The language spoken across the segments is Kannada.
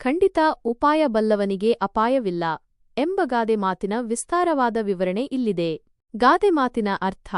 ಖಂಡಿತ ಉಪಾಯ ಬಲ್ಲವನಿಗೆ ಅಪಾಯವಿಲ್ಲ ಎಂಬ ಗಾದೆ ಮಾತಿನ ವಿಸ್ತಾರವಾದ ವಿವರಣೆ ಇಲ್ಲಿದೆ. ಗಾದೆ ಮಾತಿನ ಅರ್ಥ,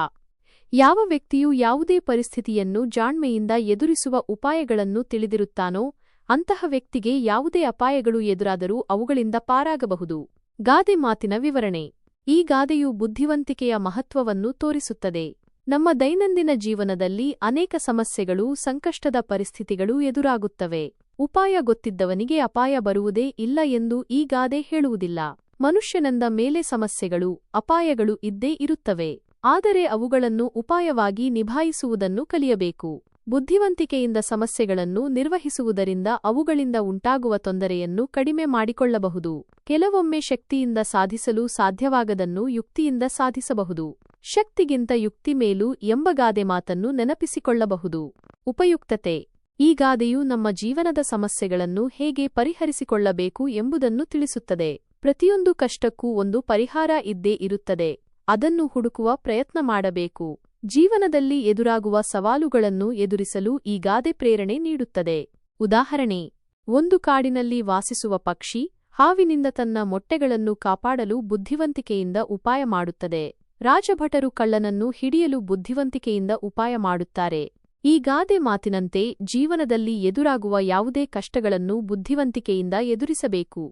ಯಾವ ವ್ಯಕ್ತಿಯು ಯಾವುದೇ ಪರಿಸ್ಥಿತಿಯನ್ನು ಜಾಣ್ಮೆಯಿಂದ ಎದುರಿಸುವ ಉಪಾಯಗಳನ್ನು ತಿಳಿದಿರುತ್ತಾನೋ ಅಂತಹ ವ್ಯಕ್ತಿಗೆ ಯಾವುದೇ ಅಪಾಯಗಳು ಎದುರಾದರೂ ಅವುಗಳಿಂದ ಪಾರಾಗಬಹುದು. ಗಾದೆ ಮಾತಿನ ವಿವರಣೆ, ಈ ಗಾದೆಯು ಬುದ್ಧಿವಂತಿಕೆಯ ಮಹತ್ವವನ್ನು ತೋರಿಸುತ್ತದೆ. ನಮ್ಮ ದೈನಂದಿನ ಜೀವನದಲ್ಲಿ ಅನೇಕ ಸಮಸ್ಯೆಗಳು, ಸಂಕಷ್ಟದ ಪರಿಸ್ಥಿತಿಗಳು ಎದುರಾಗುತ್ತವೆ. ಉಪಾಯ ಗೊತ್ತಿದ್ದವನಿಗೆ ಅಪಾಯ ಬರುವುದೇ ಇಲ್ಲ ಎಂದು ಈ ಗಾದೆ ಹೇಳುವುದಿಲ್ಲ. ಮನುಷ್ಯನಂದ ಮೇಲೆ ಸಮಸ್ಯೆಗಳು, ಅಪಾಯಗಳು ಇದ್ದೇ ಇರುತ್ತವೆ. ಆದರೆ ಅವುಗಳನ್ನು ಉಪಾಯವಾಗಿ ನಿಭಾಯಿಸುವುದನ್ನು ಕಲಿಯಬೇಕು. ಬುದ್ಧಿವಂತಿಕೆಯಿಂದ ಸಮಸ್ಯೆಗಳನ್ನು ನಿರ್ವಹಿಸುವುದರಿಂದ ಅವುಗಳಿಂದ ಉಂಟಾಗುವ ತೊಂದರೆಯನ್ನು ಕಡಿಮೆ ಮಾಡಿಕೊಳ್ಳಬಹುದು. ಕೆಲವೊಮ್ಮೆ ಶಕ್ತಿಯಿಂದ ಸಾಧಿಸಲು ಸಾಧ್ಯವಾಗದನ್ನು ಯುಕ್ತಿಯಿಂದ ಸಾಧಿಸಬಹುದು. ಶಕ್ತಿಗಿಂತ ಯುಕ್ತಿ ಮೇಲು ಎಂಬ ಗಾದೆ ಮಾತನ್ನು ನೆನಪಿಸಿಕೊಳ್ಳಬಹುದು. ಉಪಯುಕ್ತತೆ. ಈ ಗಾದೆಯು ನಮ್ಮ ಜೀವನದ ಸಮಸ್ಯೆಗಳನ್ನು ಹೇಗೆ ಪರಿಹರಿಸಿಕೊಳ್ಳಬೇಕು ಎಂಬುದನ್ನು ತಿಳಿಸುತ್ತದೆ. ಪ್ರತಿಯೊಂದು ಕಷ್ಟಕ್ಕೂ ಒಂದು ಪರಿಹಾರ ಇದ್ದೇ ಇರುತ್ತದೆ. ಅದನ್ನು ಹುಡುಕುವ ಪ್ರಯತ್ನ ಮಾಡಬೇಕು. ಜೀವನದಲ್ಲಿ ಎದುರಾಗುವ ಸವಾಲುಗಳನ್ನು ಎದುರಿಸಲು ಈ ಗಾದೆ ಪ್ರೇರಣೆ ನೀಡುತ್ತದೆ. ಉದಾಹರಣೆ, ಒಂದು ಕಾಡಿನಲ್ಲಿ ವಾಸಿಸುವ ಪಕ್ಷಿ ಹಾವಿನಿಂದ ತನ್ನ ಮೊಟ್ಟೆಗಳನ್ನು ಕಾಪಾಡಲು ಬುದ್ಧಿವಂತಿಕೆಯಿಂದ ಉಪಾಯ ಮಾಡುತ್ತದೆ. ರಾಜಭಟರು ಕಳ್ಳನನ್ನು ಹಿಡಿಯಲು ಬುದ್ಧಿವಂತಿಕೆಯಿಂದ ಉಪಾಯ ಮಾಡುತ್ತಾರೆ. ಈ ಗಾದೆ ಮಾತಿನಂತೆ ಜೀವನದಲ್ಲಿ ಎದುರಾಗುವ ಯಾವುದೇ ಕಷ್ಟಗಳನ್ನು ಬುದ್ಧಿವಂತಿಕೆಯಿಂದ ಎದುರಿಸಬೇಕು.